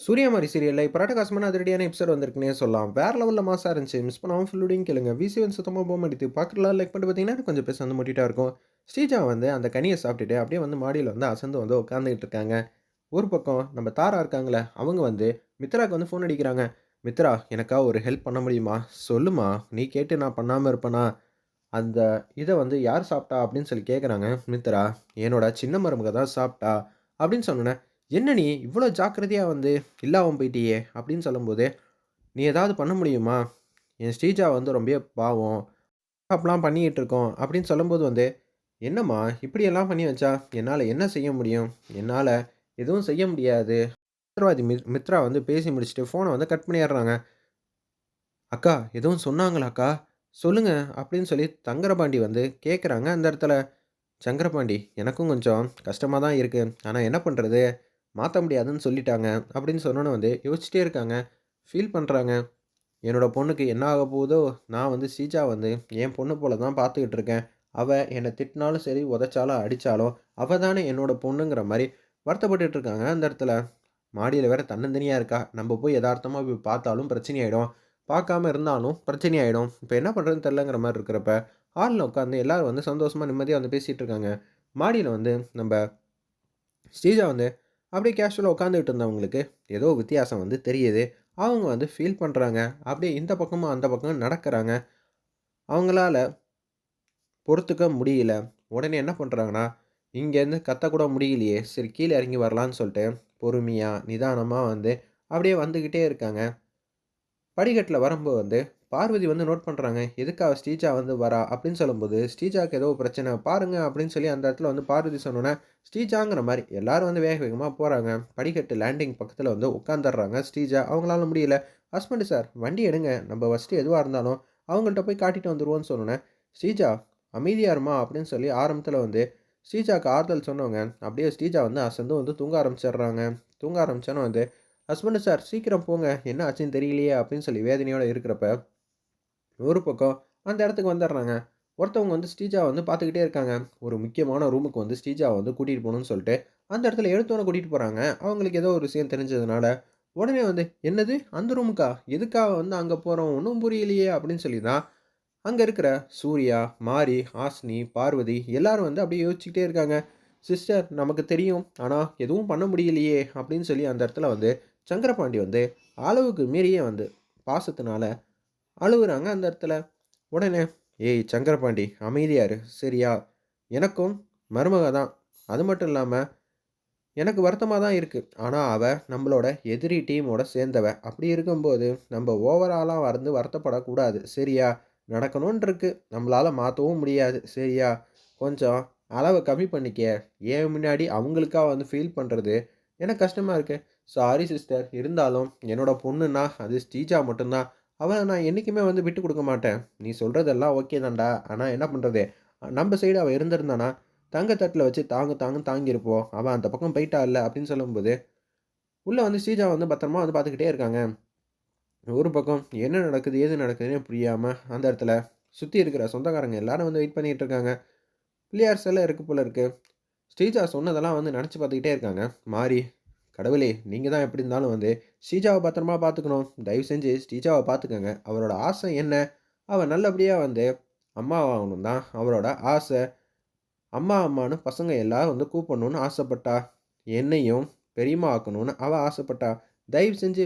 சூரியமாரி சீரியலில் இப்போ ராட்டகாசமான அதிரடியான எபிசோட் வந்திருக்குன்னே சொல்லலாம். வேறு லெவலில் மாசாக இருந்துச்சு. மிஸ் பண்ணாமல் ஃபுல்லுடையும் கேளுங்க. விசிவன் சுத்தமாக போக மாட்டேது. பார்க்கலாம் லைக் பண்ணிட்டு பார்த்தீங்கன்னா, கொஞ்சம் பேச வந்து முட்டிட்டா இருக்கும். ஸ்ரீஜா வந்து அந்த கனியை சாப்பிட்டுட்டு அப்படியே வந்து மாடியில் வந்து அசந்து வந்து உட்காந்துக்கிட்டு இருக்காங்க. ஒரு பக்கம் நம்ம தாரா இருக்காங்களே அவங்க வந்து மித்ராக்கு வந்து ஃபோன் அடிக்கிறாங்க. "மித்ரா, எனக்கா ஒரு ஹெல்ப் பண்ண முடியுமா? சொல்லுமா. நீ கேட்டு நான் பண்ணாமல் இருப்பேனா? அந்த இதை வந்து யார் சாப்பிட்டா?" அப்படின்னு சொல்லி கேட்குறாங்க மித்ரா. "என்னோட சின்ன மருமக தான் சாப்பிட்டா." அப்படின்னு சொன்னேன் "என்ன நீ இவ்வளோ ஜாக்கிரதையாக வந்து இல்லாமல் போயிட்டியே!" அப்படின்னு சொல்லும்போது, "நீ ஏதாவது பண்ண முடியுமா? என் ஸ்ரீஜா வந்து ரொம்ப பாவம். அப்பலாம் பண்ணிக்கிட்டு இருக்கோம்." அப்படின்னு சொல்லும்போது வந்து, "என்னம்மா இப்படியெல்லாம் பண்ணி வச்சா, என்னால் என்ன செய்ய முடியும்? என்னால் எதுவும் செய்ய முடியாது." மித்ரவாதி மி மித்ரா வந்து பேசி முடிச்சுட்டு ஃபோனை வந்து கட் பண்ணிடுறாங்க. "அக்கா, எதுவும் சொன்னாங்களாக்கா? சொல்லுங்கள் அப்படின்னு சொல்லி தங்கரபாண்டி வந்து கேட்குறாங்க அந்த இடத்துல. "சங்கரபாண்டி, எனக்கும் கொஞ்சம் கஷ்டமாக தான் இருக்குது ஆனால் என்ன பண்ணுறது மாற்ற முடியாதுன்னு சொல்லிட்டாங்க." அப்படின்னு சொன்னோன்னு வந்து யோசிச்சுட்டே இருக்காங்க. ஃபீல் பண்ணுறாங்க "என்னோட பொண்ணுக்கு என்ன ஆக போகுதோ? நான் வந்து ஸ்ரீஜா வந்து என் பொண்ணு போல தான் பார்த்துக்கிட்டு இருக்கேன். அவள் என்ன திட்டினாலும் சரி, உதைச்சாலும், அடித்தாலும் அவள் தானே என்னோட பொண்ணுங்கிற மாதிரி வருத்தப்பட்டுட்டு இருக்காங்க அந்த இடத்துல. மாடியில் வேற தன்னந்தனியாக இருக்கா. நம்ம போய் யதார்த்தமாக போய் பார்த்தாலும் பிரச்சனையாயிடும். பார்க்காம இருந்தாலும் பிரச்சனையாயிடும். இப்போ என்ன பண்ணுறதுன்னு தெரிலங்கிற மாதிரி இருக்கிறப்ப, ஹாலில் உட்காந்து எல்லாரும் வந்து சந்தோஷமாக நிம்மதியாக வந்து பேசிகிட்டு இருக்காங்க. மாடியில் வந்து நம்ம ஸ்ரீஜா வந்து அப்படியே கேஷுவலாக உட்காந்துட்டு இருந்தவங்களுக்கு ஏதோ வித்தியாசம் வந்து தெரியுது. அவங்க வந்து ஃபீல் பண்ணுறாங்க அப்படியே இந்த பக்கமும், அந்த பக்கமும் நடக்கிறாங்க அவங்களால பொறுத்துக்க முடியல. உடனே என்ன பண்ணுறாங்கன்னா இங்கேருந்து கத்தக்கூட முடியலையே! சரி கீழே இறங்கி வரலான்னு சொல்லிட்டு, பொறுமையாக நிதானமாக வந்து அப்படியே வந்துக்கிட்டே இருக்காங்க. படிக்கட்டில் வரும்போது வந்து பார்வதி வந்து நோட் பண்ணுறாங்க எதுக்காக ஸ்ரீஜா வந்து வரா? அப்படின்னு சொல்லும்போது, "ஸ்ரீஜாவுக்கு ஏதோ பிரச்சனை. பாருங்க." அப்படின்னு சொல்லி அந்த இடத்துல வந்து பார்வதி சொன்னோன்னே ஸ்ரீஜாங்கிற மாதிரி எல்லாரும் வந்து வேக வேகமாக போகிறாங்க படிக்கட்டு லேண்டிங் பக்கத்தில் வந்து உட்காந்துடுறாங்க ஸ்ரீஜா. அவங்களால முடியல. "ஹஸ்பண்ட் சார் வண்டி எடுங்க. நம்ம ஃபஸ்ட்டு எதுவாக இருந்தாலும் அவங்கள்ட்ட போய் காட்டிட்டு வந்துருவோம்ன்னு" சொன்னோனே, "ஸ்ரீஜா அமைதியாக இருமா அப்படின்னு சொல்லி ஆரம்பத்தில் வந்து ஸ்ரீஜாவுக்கு ஆறுதல் சொன்னவங்க, அப்படியே ஸ்ரீஜா வந்து அசந்து வந்து தூங்க ஆரம்பிச்சிடுறாங்க. தூங்க ஆரம்பித்தோன்னே வந்து, "ஹஸ்பண்ட் சார் சீக்கிரம் போங்க. என்ன ஆச்சுன்னு தெரியலையே." அப்படின்னு சொல்லி வேதனையோடு இருக்கிறப்ப, ஒரு பக்கம் அந்த இடத்துக்கு வந்துடுறாங்க. ஒருத்தவங்க வந்து ஸ்டீஜா வந்து பார்த்துக்கிட்டே இருக்காங்க. ஒரு முக்கியமான ரூமுக்கு வந்து ஸ்டீஜாவை வந்து கூட்டிகிட்டு போகணும்னு சொல்லிட்டு, அந்த இடத்துல எடுத்தோனே கூட்டிகிட்டு போகிறாங்க அவங்களுக்கு ஏதோ ஒரு விஷயம் தெரிஞ்சதுனால, உடனே வந்து, "என்னது அந்த ரூமுக்கா? எதுக்காக வந்து அங்கே போகிறோம் ஒன்றும் புரியலையே." அப்படின்னு சொல்லி தான் அங்கே இருக்கிற சூர்யா, மாரி, ஆஸ்னி பார்வதி எல்லாரும் வந்து அப்படியே யோசிச்சுக்கிட்டே இருக்காங்க. "சிஸ்டர் நமக்கு தெரியும். ஆனால் எதுவும் பண்ண முடியலையே." அப்படின்னு சொல்லி அந்த இடத்துல வந்து சங்கரபாண்டி வந்து அளவுக்கு மீறியே வந்து பாசத்தினால அழுகுறாங்க அந்த இடத்துல. உடனே, "ஏய் சங்கரபாண்டி அமைதியாரு சரியா? எனக்கும் மருமக தான். அது மட்டும் இல்லாமல் எனக்கு வருத்தமாக தான் இருக்குது ஆனால் அவ நம்மளோட எதிரி டீமோட சேர்ந்தவ. அப்படி இருக்கும்போது நம்ம ஓவராலாக வந்து வருத்தப்படக்கூடாது. சரியா? நடக்கணும்னு இருக்கு. நம்மளால் மாற்றவும் முடியாது. சரியா? கொஞ்சம் அளவை கம்மி பண்ணிக்க. ஏன் முன்னாடி அவங்களுக்காக வந்து ஃபீல் பண்ணுறது எனக்கு கஷ்டமாக இருக்குது சாரி சிஸ்டர். இருந்தாலும் என்னோட பொண்ணுன்னா அது ஸ்டீஜா மட்டும்தான் அவளை நான் என்னைக்குமே வந்து விட்டு கொடுக்க மாட்டேன். நீ சொல்கிறதெல்லாம் ஓகே தான்டா. ஆனால் என்ன பண்ணுறது நம்ம சைடு அவள் இருந்திருந்தானா, தங்க தட்டில் வச்சு தாங்கு தாங்குன்னு தாங்கியிருப்போம். அவள் அந்த பக்கம் போயிட்டா இல்லை அப்படின்னு சொல்லும்போது, உள்ளே வந்து ஸ்ரீஜா வந்து பத்திரமா வந்து பார்த்துக்கிட்டே இருக்காங்க. ஒரு பக்கம் என்ன நடக்குது? ஏது நடக்குதுன்னு புரியாமல் அந்த இடத்துல சுற்றி இருக்கிற சொந்தக்காரங்க எல்லாரும் வந்து வெயிட் பண்ணிகிட்டு இருக்காங்க. பிள்ளையார் சிலை இருக்குது போல இருக்குது ஸ்ரீஜா சொன்னதெல்லாம் வந்து நினச்சி பார்த்துக்கிட்டே இருக்காங்க. மாறி "கடவுளே! நீங்கள் தான் எப்படி இருந்தாலும் வந்து ஸ்ரீஜாவை பத்திரமா பார்த்துக்கணும். தயவு செஞ்சு ஸ்ரீஜாவை பார்த்துக்கங்க. அவரோட ஆசை என்ன? அவள் நல்லபடியாக வந்து அம்மாவாகணும் தான் அவரோட ஆசை. அம்மா அம்மான்னு பசங்க எல்லாரும் வந்து கூப்பிடணும்னு ஆசைப்பட்டா. என்னையும் பெரியம்மா ஆக்கணும்னு அவள் ஆசைப்பட்டா. தயவு செஞ்சு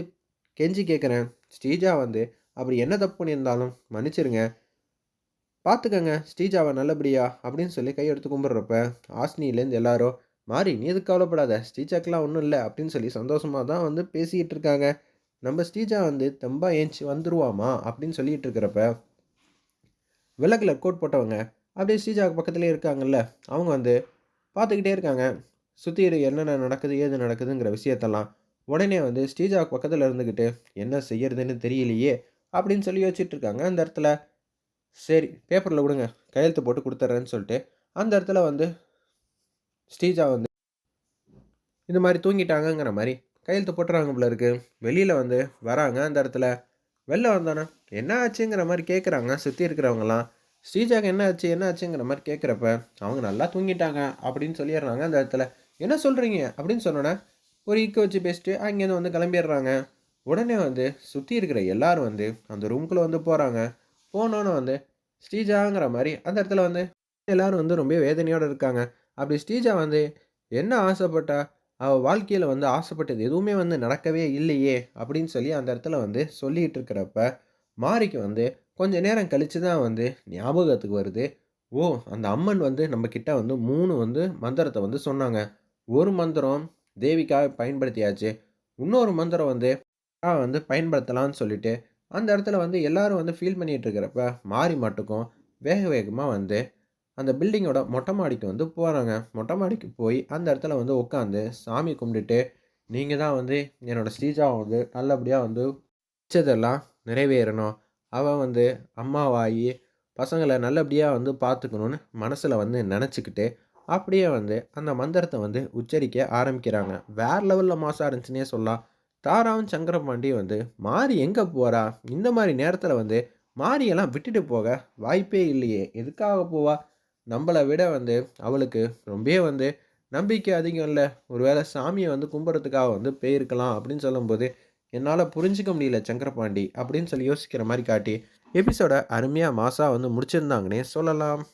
கெஞ்சி கேட்குறேன் ஸ்ரீஜா வந்து அப்படி என்ன தப்பு பண்ணியிருந்தாலும் மன்னிச்சிருங்க. பார்த்துக்கங்க ஸ்ரீஜாவை நல்லபடியா." அப்படின்னு சொல்லி கையெடுத்து கும்பிட்றப்ப ஹாசினியிலேருந்து எல்லாரும், மாறி நீ எதுக்கு கவலைப்படாத. ஸ்டீஜாக்கெலாம் ஒன்றும் இல்லை அப்படின்னு சொல்லி சந்தோஷமாக தான் வந்து பேசிக்கிட்டு இருக்காங்க. நம்ம ஸ்ரீஜா வந்து தெம்பா ஏஞ்சி வந்துருவாமா அப்படின்னு சொல்லிட்டு இருக்கிறப்ப, வெள்ள கலர் கோட் போட்டவங்க அப்படியே ஸ்ரீஜாவுக்கு பக்கத்திலேயே இருக்காங்கல்ல, அவங்க வந்து பார்த்துக்கிட்டே இருக்காங்க. சுற்றி என்னென்ன நடக்குது? ஏது நடக்குதுங்கிற விஷயத்தெல்லாம். உடனே வந்து ஸ்ரீஜாவுக்கு பக்கத்தில் இருந்துக்கிட்டு "என்ன செய்யறதுன்னு தெரியலையே." அப்படின்னு சொல்லி யோசிச்சுட்டு இருக்காங்க அந்த இடத்துல. சரி பேப்பரில் கொடுங்க கையெழுத்து போட்டு கொடுத்துட்றேன்னு சொல்லிட்டு, அந்த இடத்துல வந்து ஸ்ரீஜா வந்து இந்த மாதிரி தூங்கிட்டாங்கங்கிற மாதிரி கையெழுத்து போட்டுறாங்க போல இருக்கு. வெளியில் வந்து வராங்க அந்த இடத்துல. வெளில வந்தானே "என்ன ஆச்சுங்கிற?" மாதிரி கேட்குறாங்க சுற்றி இருக்கிறவங்கலாம். ஸ்ரீஜாக்கு என்ன ஆச்சு? என்ன ஆச்சுங்கிற மாதிரி கேட்குறப்ப, அவங்க நல்லா தூங்கிட்டாங்க அப்படின்னு சொல்லிடுறாங்க அந்த இடத்துல. "என்ன சொல்கிறீங்க அப்படின்னு சொன்னோன்னே ஒரு ஈக்க வச்சு பேசிட்டு அங்கேருந்து வந்து கிளம்பிடுறாங்க உடனே வந்து சுற்றி இருக்கிற எல்லாரும் வந்து அந்த ரூம்குள்ளே வந்து போகிறாங்க போனோன்னு வந்து ஸ்ரீஜாங்கிற மாதிரி அந்த இடத்துல வந்து எல்லாரும் வந்து ரொம்ப வேதனையோடு இருக்காங்க அப்படி ஸ்ரீஜா வந்து என்ன ஆசைப்பட்டா? அவள் வாழ்க்கையில் வந்து ஆசைப்பட்டது எதுவுமே வந்து நடக்கவே இல்லையே அப்படின்னு சொல்லி அந்த இடத்துல வந்து சொல்லிகிட்டு இருக்கிறப்ப மாரிக்கு வந்து கொஞ்ச நேரம் கழித்து தான் வந்து ஞாபகத்துக்கு வருது. ஓ அந்த அம்மன் வந்து நம்மக்கிட்ட வந்து மூணு வந்து மந்திரத்தை வந்து சொன்னாங்க. ஒரு மந்திரம் தேவிக்காக பயன்படுத்தியாச்சு. இன்னொரு மந்திரம் வந்து வந்து பயன்படுத்தலாம்னு சொல்லிட்டு அந்த இடத்துல வந்து எல்லாரும் வந்து ஃபீல் பண்ணிகிட்டு இருக்கிறப்ப மாறி மட்டுக்கும் வேக வேகமாக வந்து அந்த பில்டிங்கோட மொட்டை மாடிக்கு வந்து போகிறாங்க மொட்டை மாடிக்கு போய் அந்த இடத்துல வந்து உட்காந்து சாமி கும்பிட்டுட்டு நீங்கள் தான் வந்து என்னோடய ஸ்ரீஜாவை வந்து நல்லபடியாக வந்து உச்சதெல்லாம் நிறைவேறணும். அவள் வந்து அம்மாவாகி பசங்களை நல்லபடியாக வந்து பார்த்துக்கணுன்னு மனசில் வந்து நினச்சிக்கிட்டு அப்படியே வந்து அந்த மந்திரத்தை வந்து உச்சரிக்க ஆரம்பிக்கிறாங்க. வேற லெவலில் மாசாக இருந்துச்சுன்னே சொல்லலாம். தாராவும் சங்கரபாண்டி வந்து மாறி எங்கே போகிறா இந்த மாதிரி நேரத்தில் வந்து மாரியெல்லாம் விட்டுட்டு போக வாய்ப்பே இல்லையே. எதுக்காக போவா? நம்மளை விட வந்து அவளுக்கு ரொம்பவே வந்து நம்பிக்கை அதிகம் இல்லை. ஒருவேளை சாமியை வந்து கும்பிட்றதுக்காக வந்து போயிருக்கலாம் அப்படின்னு சொல்லும்போது என்னால் புரிஞ்சிக்க முடியல சங்கரபாண்டி அப்படின்னு சொல்லி யோசிக்கிற மாதிரி காட்டி எபிசோட அருமையாக மாசாக வந்து முடிச்சிருந்தாங்கன்னே சொல்லலாம்.